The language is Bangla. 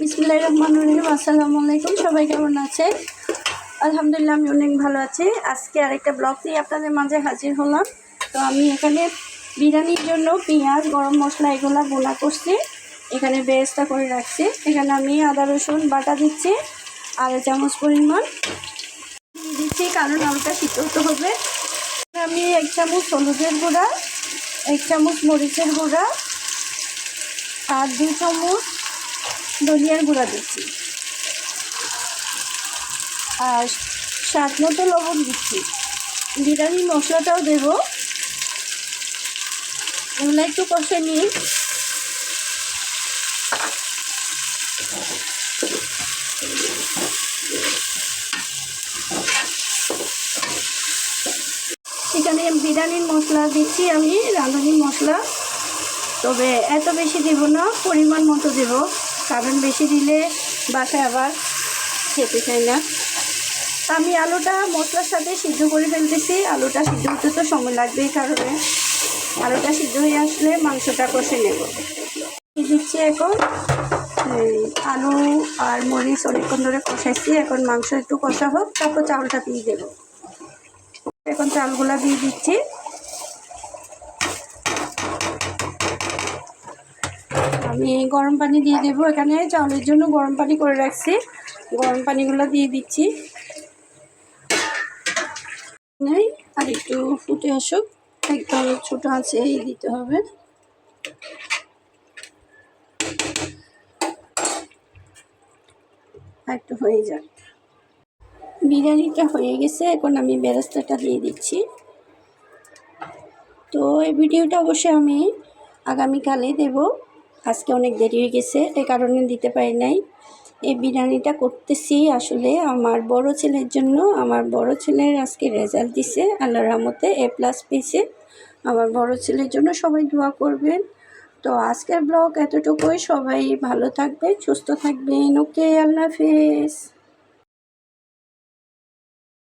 বিসমুল্লাহ রহমান রহিম, আসসালামু আলাইকুম। সবাই কেমন আছে? আলহামদুলিল্লাহ, আমি অনেক ভালো আছি। আজকে আরেকটা ব্লগ নিয়ে আপনাদের মাঝে হাজির হলাম। তো আমি এখানে বিরিয়ানির জন্য পেঁয়াজ, গরম মশলা এগুলো গোলা করছি। এখানে বেরেস্তা করে রাখছি। এখানে আমি আদা, রসুন বাটা দিচ্ছি। আড়াই চামচ পরিমাণ দিচ্ছি, কারণ আলুটা সিদ্ধ হতে হবে। আমি এক চামচ হলুদের গুঁড়া, এক চামচ মরিচের গুঁড়া, আর দুই চামচ ধনিয়ার গুঁড়া দিচ্ছি। আর স্বাদ মতো লবণ দিচ্ছি। বিরিয়ানি মশলাটাও দেব। এগুলো একটু কষে নিই। এখানে বিরিয়ানির মশলা দিচ্ছি আমি রাঁধুনি মশলা। তবে এত বেশি দেব না, পরিমাণ মতো দেব। কারণ বেশি দিলে বাসায় আবার খেতে চাই না। আমি আলুটা মশলার সাথে সিদ্ধ করে ফেলতেছি। আলুটা সিদ্ধ হতে তো সময় লাগবে এই কারণে। আলুটা সিদ্ধ হয়ে আসলে মাংসটা কষে নেব। দিচ্ছি এখন আলু আর মরিচ অনেকক্ষণ ধরে কষাইছি। এখন মাংস একটু কষা হোক, তারপর চাউলটা দিয়ে দেবো। এখন চালগুলা দিয়ে দিচ্ছি। আমি গরম পানি দিয়ে দেবো এখানে। চাউলের জন্য গরম পানি করে রাখছি। গরম পানিগুলো দিয়ে দিচ্ছি। আর একটু ফুটে আসুক। একদম ছোটো আছে, এই দিতে হবে। একটু হয়ে যাক। বিরিয়ানিটা হয়ে গেছে, এখন আমি বেরেস্তাটা দিয়ে দিচ্ছি। তো এই ভিডিওটা অবশ্যই আমি আগামীকালে দেব। আজকে অনেক দেরি হয়ে গেছে, এ কারণে দিতে পারি নাই। এই বিরিয়ানিটা করতেছি আসলে আমার বড় ছেলের জন্য। আমার বড় ছেলের আজকে রেজাল্ট দিছে আল্লাহ রহমতে, এ প্লাস পেয়েছে। আমার বড় ছেলের জন্য সবাই দোয়া করবেন। তো আজকের ব্লগ এতটুকুই, সবাই ভালো থাকবে সুস্থ থাকবেন। ওকে আল্লাহ হাফেজ।